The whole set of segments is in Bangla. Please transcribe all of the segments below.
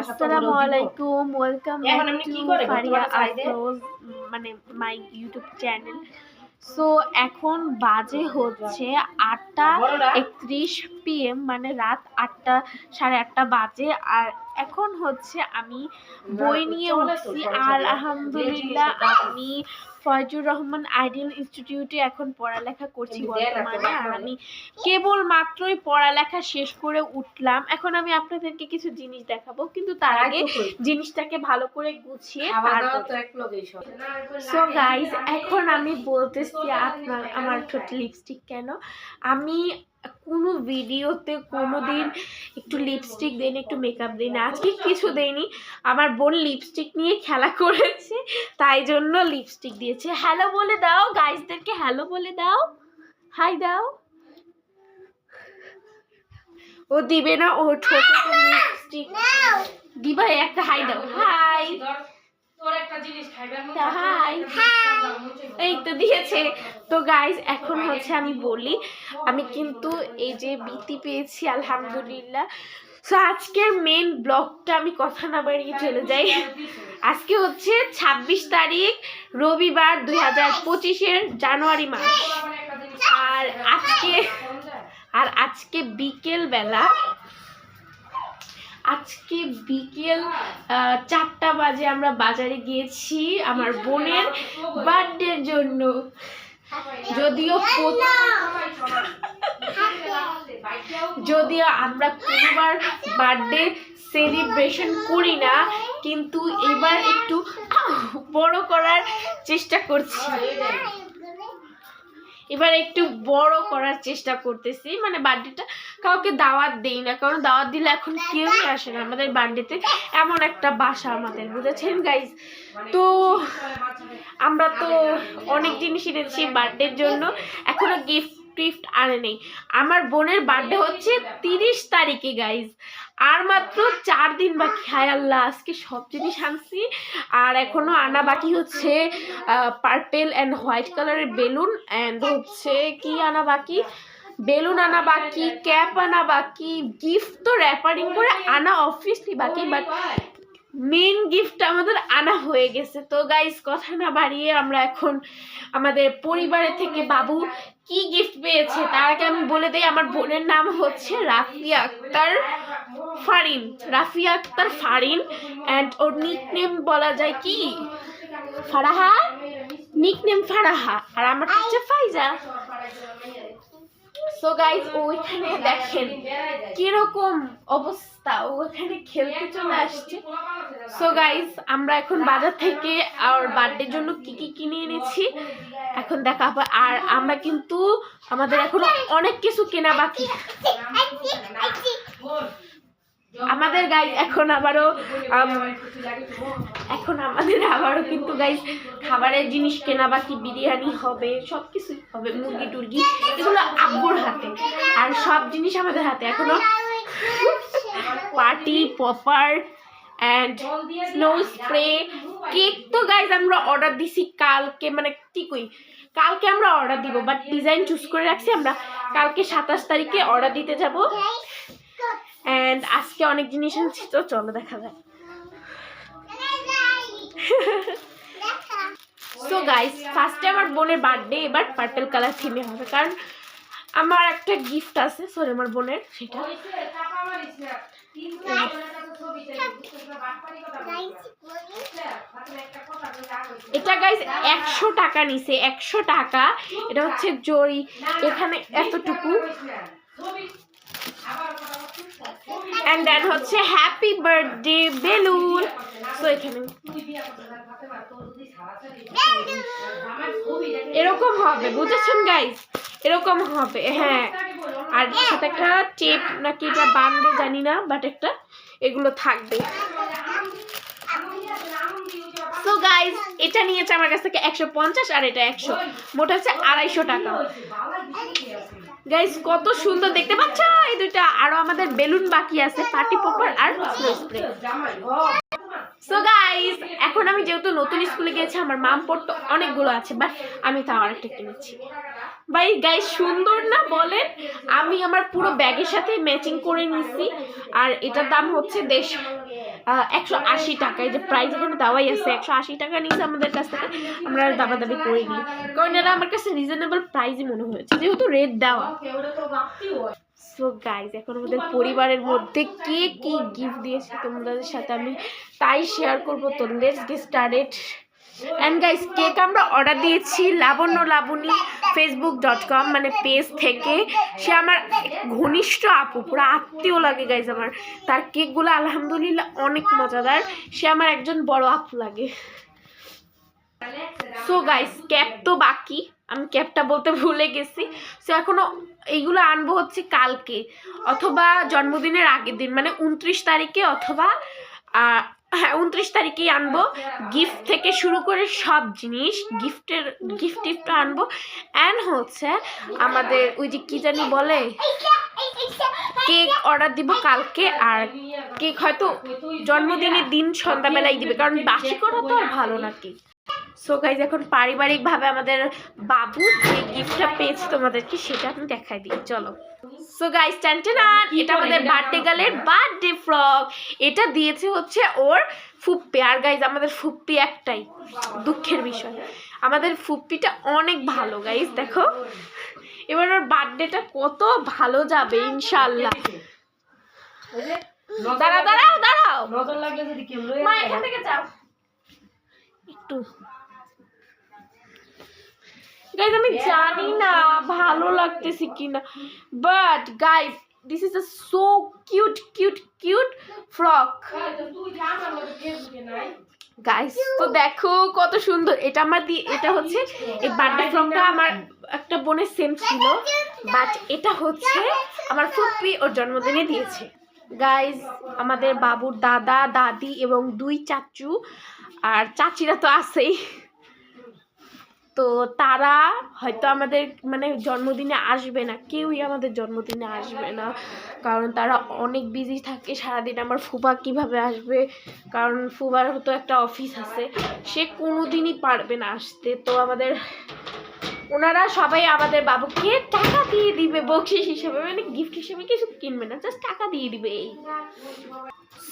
আসসালামু আলাইকুম ওয়েলকাম টু? ফারিয়া আফরোজ মানে মাই ইউটিউব চ্যানেল সো এখন বাজে হচ্ছে আটটা? একত্রিশ পিএম মানে রাত আটটা সাড়ে আটটা বাজে। আর এখন হচ্ছে আমি বই নিয়ে উঠছি। আর আলহামদুলিল্লাহ আমি ফয়জুর রহমান আইডিয়াল ইনস্টিটিউটে এখন পড়ালেখা করছি বর্তমানে। আর আমি কেবল মাত্রই পড়ালেখা শেষ করে উঠলাম। এখন আমি আপনাদেরকে কিছু জিনিস দেখাবো কিন্তু তার আগে জিনিসটাকে ভালো করে গুছিয়ে। সো গাইস এখন আমি বলতেছি আপনার আমার ঠোঁট লিপস্টিক কেন? আমি কোনো ভিডিওতে কোনো দিন একটু লিপস্টিক দেন একটু মেকআপ দিই না আজকে কিছু দেইনি। আমার বোন লিপস্টিক নিয়ে খেলা করেছে তাই জন্য লিপস্টিক দিয়েছে। হ্যালো বলে দাও গাইসদেরকে হ্যালো বলে দাও। হাই দাও। ও দিবে না ও ঠোঁটে তো লিপস্টিক দিবা একটা হাই দাও। হাই এই তো দিয়েছে। তো গাইজ এখন হচ্ছে আমি বলি আমি কিন্তু এই যে বৃত্তি পেয়েছি আলহামদুলিল্লাহ। সো আজকের মেন ব্লগটা আমি কথা না বাড়িয়ে চলে যাই। আজকে হচ্ছে ছাব্বিশ তারিখ রবিবার দুই হাজার পঁচিশের জানুয়ারি মাস। আর আজকে আর আজকে বিকেল বেলা আজকে বিকেল চারটা বাজে আমরা বাজারে গিয়েছি আমার বোনের বার্থডের জন্য। যদিও যদিও আমরা কোনোবার বার্থডে সেলিব্রেশন করি না, কিন্তু এবার একটু বড় করার চেষ্টা করছি। এবার একটু বড় করার চেষ্টা করতেছি। মানে বার্থডেটা কাউকে দাওয়াত দেই না, কারণ দাওয়াত দিলে এখন কেউই আসে না। আমাদের বার্থডেতে এমন একটা বাসা আমাদের, বুঝেছেন গাইজ তো আমরা তো অনেক জিনিস এনেছি বার্থডের জন্য। এখনও গিফট টিফট আনে নেই। আমার বোনের বার্থডে হচ্ছে তিরিশ তারিখে গাইজ আর মাত্র চার দিন বাকি। হায় আল্লাহ, আজকে সব জিনিস আনছি। আর এখনও আনা বাকি হচ্ছে পার্পেল অ্যান্ড হোয়াইট কালারের বেলুন অ্যান্ড হচ্ছে কি আনা বাকি? বেলুন আনা বাকি ক্যাপ আনা বাকি গিফট তো র্যাপারিং করে আনা অবভিয়াসলি বাকি বাট মেন গিফট আমাদের আনা হয়ে গেছে। তো গাইস কথা না বাড়িয়ে আমরা এখন আমাদের পরিবারের থেকে বাবু কি গিফট পেয়েছে তার আগে আমি বলে দিই, আমার বোনের নাম হচ্ছে রাফিয়া আক্তার ফারিন। রাফিয়া আক্তার ফারিন অ্যান্ড ওর নিক নেম বলা যায় কি? ফারাহা? Nick name Faraha. আর আমার হচ্ছে ফাইজা। সো গাইস ওইখানে দেখেন, কীরকম অবস্থা ও এখানে খেলতে চলে আসছে। সো গাইস আমরা এখন বাজার থেকে আর বার্থডের জন্য কি কি কিনে এনেছি, এখন দেখাবো। আর আমরা কিন্তু আমাদের এখন অনেক কিছু কেনা বাকি। আমাদের গাইজ এখন আবারও এখন আমাদের আবারও কিন্তু গাইজ খাবারের জিনিস কেনা বাকি, বিরিয়ানি হবে সব কিছুই হবে, মুরগি, টুরগি, এগুলো আব্বুর হাতে। আর সব জিনিস আমাদের হাতে। এখনও party popper and snow spray cake তো গাইজ আমরা অর্ডার দিছি কালকে মানে ঠিকই, কালকে আমরা অর্ডার দিব বাট ডিজাইন চুজ করে রাখছি, আমরা কালকে সাতাশ তারিখে অর্ডার দিতে যাব। অ্যান্ড আজকে অনেক জিনিস আনছি, তো চলো দেখা যাক। সো গাইস ফার্স্টে আমার বোনের বার্থডে এবার পার্পেল কালার থিমে হবে। কারণ আমার একটা গিফট আছে সরি আমার বোনের, সেটা। এটা একশো টাকা নিছে, একশো টাকা। এটা হচ্ছে জরি, এখানে এতটুকু। অ্যান্ড দেন হচ্ছে হ্যাপি বার্থডে বেলুন। তো এখানে। এরকম হবে, বুঝেছেন গাইস এরকম হবে হ্যাঁ। আর সাথে একটা টেপ নাকি এটা বান্ধে জানি না বাট একটা এগুলো থাকবে। তো গাইস এটা নিয়েছে আমার কাছ থেকে একশো পঞ্চাশ আর এটা একশো। মোট হচ্ছে আড়াইশো টাকা। গাইস কত সুন্দর, দেখতে পাচ্ছ? এই দুইটা আরও আমাদের বেলুন বাকি আছে পার্টি পপার আর স্প্রে সো গাইস এখন আমি যেহেতু নতুন স্কুলে গিয়েছি, আমার মাম পড়তো, অনেকগুলো আছে বাট আমি তাও আরেকটা কিনেছি ভাই গাইস সুন্দর না বলেন? আমি আমার পুরো ব্যাগের সাথে ম্যাচিং করে নিছি, আর এটার দাম হচ্ছে দেড়শো। একশো আশি টাকায় যে প্রাইস এখানে দেওয়াই আছে, একশো আশি টাকা নিয়েছে আমাদের কাছ থেকে, আমরা দাবাদাবি করিনি কারণ এটা আমার কাছে রিজনেবল প্রাইসই মনে হয়েছে, যেহেতু রেট দেওয়া। সো গাইজ এখন আমাদের পরিবারের মধ্যে কে কি গিফট দিয়েছে তোমাদের সাথে আমি তাই শেয়ার করব। তো let's get started and guys cake আমরা অর্ডার দিয়েছি, Labonno, Laboni Facebook dot com মানে পেজ থেকে, সে আমার ঘনিষ্ঠ আপু, পুরো আত্মীয় লাগে গাইজ আমার। তার কেকগুলো আলহামদুলিল্লাহ অনেক মজাদার। সে আমার একজন বড় আপু লাগে। সো গাইস ক্যাপ তো বাকি। আমি ক্যাপটা বলতে ভুলে গেছি। সো এখনও এইগুলো আনব হচ্ছে কালকে, অথবা জন্মদিনের আগের দিন মানে উনত্রিশ তারিখে অথবা হ্যাঁ উনত্রিশ তারিখেই আনব। গিফট থেকে শুরু করে সব জিনিস গিফটের গিফট টিফট আনব। অ্যান্ড হচ্ছে আমাদের ওই যে কী জানি বলে কেক অর্ডার দিব কালকে আর কেক হয়তো জন্মদিনের দিন সন্ধ্যাবেলায় দিবে কারণ বাসি করা তো আর ভালো না কেক সো গাইজ এখন পারিবারিকভাবে আমাদের বাবু যে গিফটটা পেয়েছে তোমাদেরকে সেটা আমি দেখাই দিই। চলো। সো গাইজ টেনটেনান এটা আমাদের বার্থডে গার্লের বার্থডে ফ্রক এটা দিয়েছে হচ্ছে ওর ফুপ্পি। আর গাইজ আমাদের ফুপ্পি একটাই দুঃখের বিষয়। আমাদের ফুপ্পিটা অনেক ভালো গাইজ দেখো। এবার ওর বার্থডেটা কত ভালো যাবে ইনশাল্লাহ দাঁড়াও দাঁড়াও দাঁড়াও। নজর লাগলে যদি কেউ মা এখান থেকে যাও। একটু। গাইজ আমি জানি না ভালো লাগতেছে কিনা। But guys this is a so cute cute cute frock. Guys তো দেখো কত সুন্দর। এটা আমার দিয়ে এটা হচ্ছে এই বার্থডে ফ্রকটা আমার একটা বোনের সেম ছিল। বাট এটা হচ্ছে আমার ফুপ্পি ওর জন্মদিনে দিয়েছে। গাইস আমাদের বাবুর দাদা দাদি এবং দুই চাচু আর চাচিরা তো আছেই। তো তারা হয়তো আমাদের মানে জন্মদিনে আসবে না, কেউই আমাদের জন্মদিনে আসবে না। কারণ তারা অনেক বিজি থাকে, সারাদিন আমার ফুবা কীভাবে আসবে? কারণ ফুবার তো একটা অফিস আছে, সে কোনো দিনই পারবে না আসতে। তো আমাদের ওনারা সবাই আমাদের বাবুকে টাকা দিয়ে দিবে, বকশিস হিসেবে মানে গিফট হিসেবে কিছু কিনবে না জাস্ট টাকা দিয়ে দিবে এই।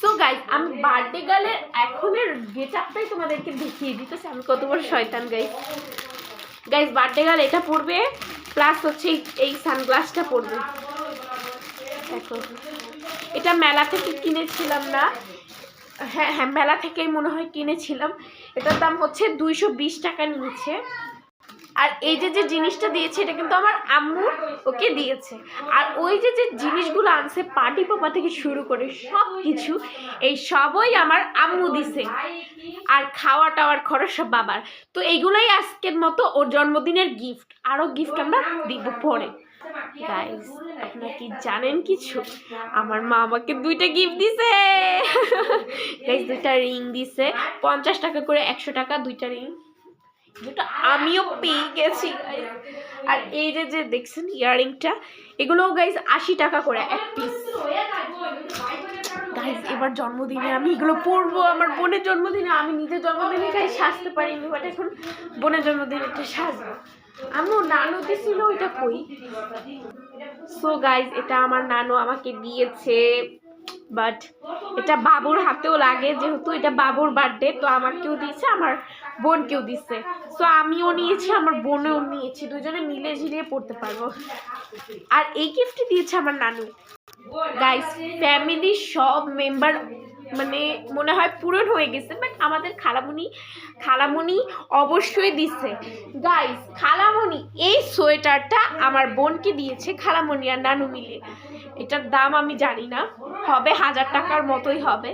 সো গাইজ আমি বার্থডে গার্লের এখনের গেট আপটাই তোমাদেরকে দেখিয়ে দিতেছি, আমি কত বড় শয়তান গাইজ গাইজ বার্থডে গার্ল এটা পড়বে প্লাস হচ্ছে এই- এই সানগ্লাসটা পড়বে দেখো, এটা মেলা থেকে কিনেছিলাম না। হ্যাঁ হ্যাঁ মেলা থেকেই মনে হয় কিনেছিলাম। এটার দাম হচ্ছে দুইশো বিশ টাকা নিয়েছে। আর এই যে যে জিনিসটা দিয়েছে, এটা কিন্তু আমার আম্মু ওকে দিয়েছে। আর ওই যে যে জিনিসগুলো আনছে, পার্টি পোপা থেকে শুরু করে সব কিছু এই সবই আমার আম্মু দিছে। আর খাওয়া টাওয়ার খরচ সব বাবার। তো এইগুলোই আজকের মতো ওর জন্মদিনের গিফট আরও গিফট আমরা দিব পরে। গাইস আপনারা কি জানেন কিছু? আমার মা আমাকে দুইটা গিফট দিছে। দুইটা রিং দিছে। পঞ্চাশ টাকা করে একশো টাকা, দুইটা রিং যেটা আমিও পেয়ে গেছি। আর এই যে যে দেখছেন ইয়াররিংটা এগুলো গাইস আশি টাকা করে এক পিস এবার জন্মদিনে আমি এগুলো পরবো। আমার বোনের জন্মদিনে আমি নিজের জন্মদিনে গাইস সাজতে পারিনি বাট এখন বোনের জন্মদিনে একটা সাজবো। আমি নানু দিছিল ওইটা কই? সো গাইজ এটা আমার নানু আমাকে দিয়েছে। বাট এটা বাবুর হাতেও লাগে, যেহেতু এটা বাবুর বার্থডে তো আমার কেউ দিয়েছে, আমার বোন কেউ দিচ্ছে। সো আমিও নিয়েছি, আমার বোনেও নিয়েছি, দুজনে মিলে ঝিলিয়ে পড়তে পারব। আর এই গিফটটি দিয়েছে আমার নানু। গাইস ফ্যামিলির সব মেম্বার মানে মনে হয় পূরণ হয়ে গেছে বাট আমাদের খালামণি খালামণি অবশ্যই দিচ্ছে গাইস খালামুনি এই সোয়েটারটা আমার বোনকে দিয়েছে, খালামুনি আর নানু মিলে। এটার দাম আমি জানি না, হবে হাজার টাকার মতোই হবে।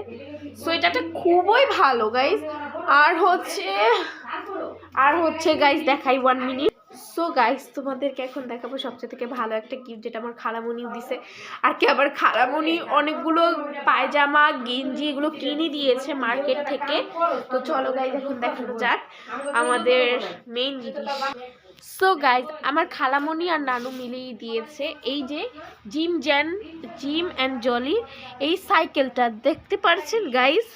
সোয়েটারটা খুবই ভালো গাইস আর হচ্ছে আর হচ্ছে গাইস দেখাই ওয়ান মিনিট সো গাইস তোমাদেরকে এখন দেখাবো সবচেয়ে থেকে ভালো একটা গিফট যেটা আমার খালামণিও দিছে। আর কি আবার খালামণি অনেকগুলো পায়জামা, গেঞ্জি এগুলো কিনে দিয়েছে মার্কেট থেকে। তো চলো গাইস এখন দেখানো যাক আমাদের মেইন জিনিস। সো গাইজ আমার খালামণি আর নানু মিলেই দিয়েছে এই যে Jim Gen, Jim and Jolly এই সাইকেলটা দেখতে পারছেন গাইজ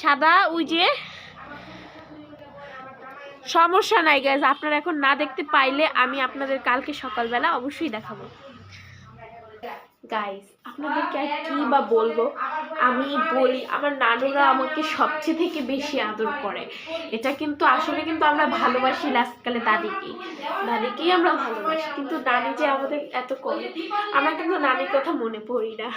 সাদা ওই যে সমস্যা নাই গ্যাস আপনারা এখন না দেখতে পাইলে আমি আপনাদের কালকে সকালবেলা অবশ্যই দেখাবো। গাইস আপনাদেরকে আর কি বা বলব? আমি বলি আমার নানুরা আমাকে সবচেয়ে থেকে বেশি আদর করে। এটা কিন্তু আসলে কিন্তু আমরা ভালোবাসি লাস্টকালে দাদিকেই দাদিকেই আমরা ভালোবাসি। কিন্তু নানি যে আমাদের এত করে আমরা কিন্তু নানির কথা মনে পড়ি না।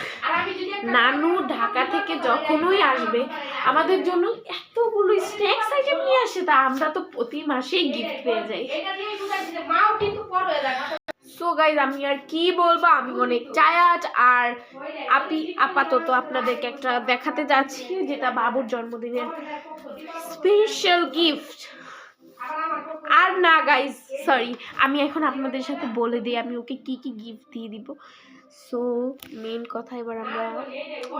নানু ঢাকা থেকে যখনই আসবে আমাদের জন্য এতগুলো স্ন্যাক্স আইটেম নিয়ে আসে তা আমরা তো প্রতি মাসেই গিফট পেয়ে যাই। সো গাইজ আমি আর কি বলব? আমি অনেক টায়ার্ড আর আপি, আপাতত আপনাদেরকে একটা দেখাতে যাচ্ছি, যেটা বাবুর জন্মদিনের স্পেশাল গিফট আর না গাইজ সরি আমি এখন আপনাদের সাথে বলে দিই, আমি ওকে কি কি গিফট দিয়ে দিব। সো মেন কথা এবার আমরা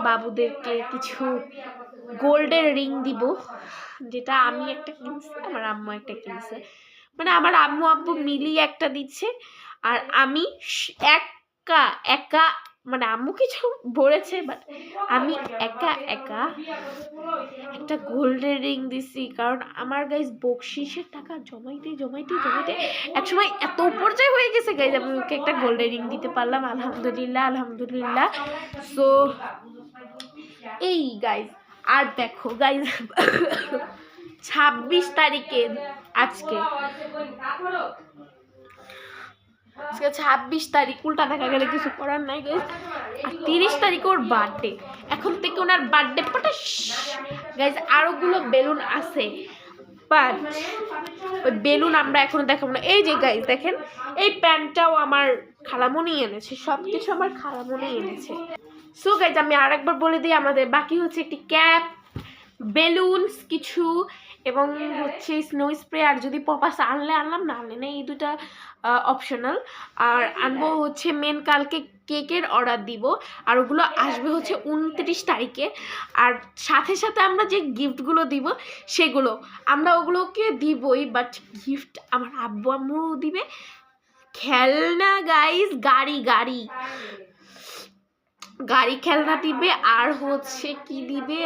বাবুদেরকে কিছু গোল্ডের রিং দিব, যেটা আমি একটা কিনছি, আমার আম্মু একটা কিনছে। মানে আমার আম্মু আব্বু মিলিয়ে একটা দিচ্ছে। আর আমি একা একা মানে আম্মু কিছু বলেছে বাট আমি একা একা একটা গোল্ডের রিং দিছি। কারণ আমার গাইজ বকশিসের টাকা জমাইতে জমাইতে জমাইতে একসময় এত পর্যায়ে হয়ে গেছে গাইজ আমি ওকে একটা গোল্ডের রিং দিতে পারলাম, আলহামদুলিল্লাহ আলহামদুলিল্লাহ। সো এই গাইজ আর দেখো গাইজ ছাব্বিশ তারিখে আজকে আজকে ছাব্বিশ তারিখ, উল্টা দেখা গেলে কিছু করার নাই গাইজ আর তিরিশ তারিখ ওর বার্থডে এখন থেকে ওনার বার্থডে পটাশ। গাইজ আরোগুলো বেলুন আছে। বাট ওই বেলুন আমরা এখনও দেখাবো না। এই যে গাইজ দেখেন, এই প্যান্টটাও আমার খালামণি এনেছে। সব কিছু আমার খালামণি এনেছে। সো গাইজ আমি আর একবার বলে দিই, আমাদের বাকি হচ্ছে একটি ক্যাপ বেলুনস কিছু এবং হচ্ছে স্নো স্প্রে আর যদি পপাস আনলে আনলাম না আনলে না এই দুটা অপশনাল আর আনব হচ্ছে মেন কালকে কেকের অর্ডার দিব। আর ওগুলো আসবে হচ্ছে উনত্রিশ তারিখে। আর সাথে সাথে আমরা যে গিফটগুলো দিব সেগুলো। আমরা ওগুলোকে দিবই বাট গিফট আমার আব্বু আম্মু দিবে। খেলনা গাইস গাড়ি গাড়ি। গাড়ি খেলনা দিবে আর হচ্ছে কি দিবে?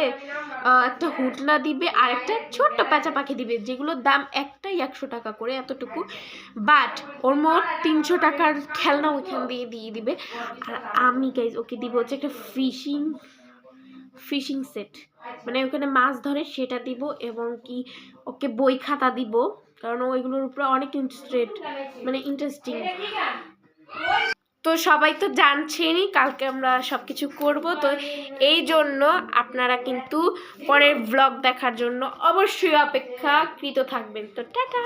একটা হুটনা দিবে আর একটা ছোট্ট প্যাঁচা পাখি দিবে, যেগুলোর দাম একটাই একশো টাকা করে এতটুকু। বাট ওর মোট তিনশো টাকার খেলনা ওইখান দিয়ে দিয়ে দিবে। আর আমি গাইজ ওকে দিব হচ্ছে একটা ফিশিং ফিশিং সেট মানে ওখানে মাছ ধরে সেটা দিব এবং কি ওকে বই খাতা দিব। কারণ ওইগুলোর উপরে অনেক ইন্টারেস্টেড মানে ইন্টারেস্টিং তো সবাই তো জানছেনই কালকে আমরা সব কিছু করব, তো এই জন্য আপনারা কিন্তু পরের ব্লগ দেখার জন্য অবশ্যই অপেক্ষাকৃত থাকবেন। তো টাটা!